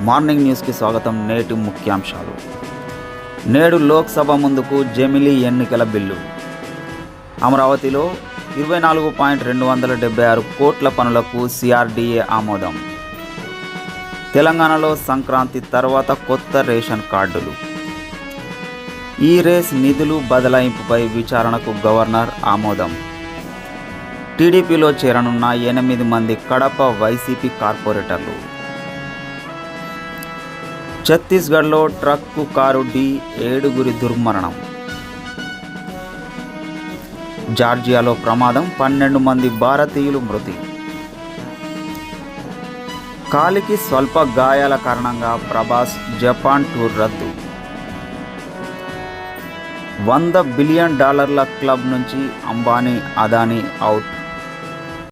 Morning న్యూస్కి స్వాగతం. నేటి ముఖ్యాంశాలు. నేడు లోక్సభ ముందుకు జమిలీ ఎన్నికల బిల్లు. అమరావతిలో ఇరవై నాలుగు పాయింట్ రెండు వందల డెబ్బై ఆరు కోట్ల పనులకు సిఆర్డీఏ ఆమోదం. తెలంగాణలో సంక్రాంతి తర్వాత కొత్త రేషన్ కార్డులు. ఈ రేస్ నిధులు బదలాయింపుపై విచారణకు గవర్నర్ ఆమోదం. టీడీపీలో చేరనున్న ఎనిమిది మంది కడప వైసీపీ కార్పొరేటర్లు. ఛత్తీస్గఢ్లో ట్రక్కు కారు ఢీ ఏడుగురి దుర్మరణం. జార్జియాలో ప్రమాదం పన్నెండు మంది భారతీయులు మృతి. కాలికి స్వల్ప గాయాల కారణంగా ప్రభాస్ జపాన్ టూర్ రద్దు. వంద బిలియన్ డాలర్ల క్లబ్ నుంచి అంబానీ అదానీ అవుట్